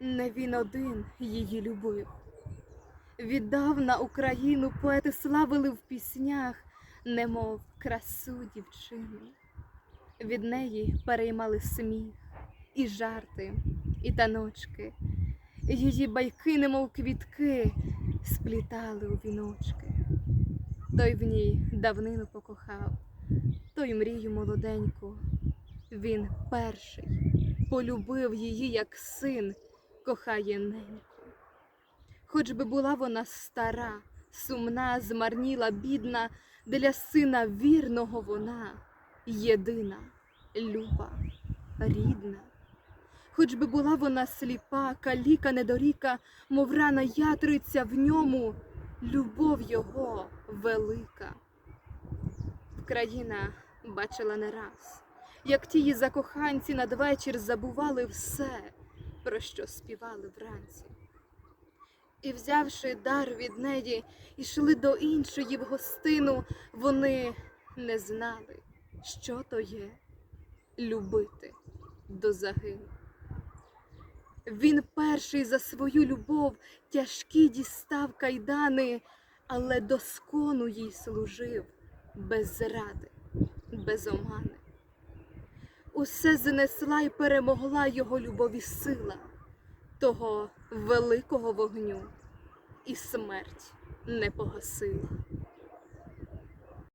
Не він один її любив. Віддав на Україну поети славили в піснях, немов красу дівчину. Від неї переймали сміх, і жарти, і таночки. Її байки, немов квітки, сплітали у віночки. Той в ній давнину покохав, той мрію молоденьку. Він перший полюбив її, як син кохає неньку. Хоч би була вона стара, сумна, змарніла, бідна, для сина вірного вона єдина, люба, рідна. Хоч би була вона сліпа, каліка, недоріка, мов рана ятриця в ньому, любов його велика. Вкраїна бачила не раз, як тії закоханці надвечір забували все, про що співали вранці. І, взявши дар від неї, ішли до іншої в гостину, вони не знали, що то є любити до загину. Він перший за свою любов тяжкі дістав кайдани, але доскону їй служив без зради, без омани. Усе знесла й перемогла його любові сила, того великого вогню, і смерть не погасила.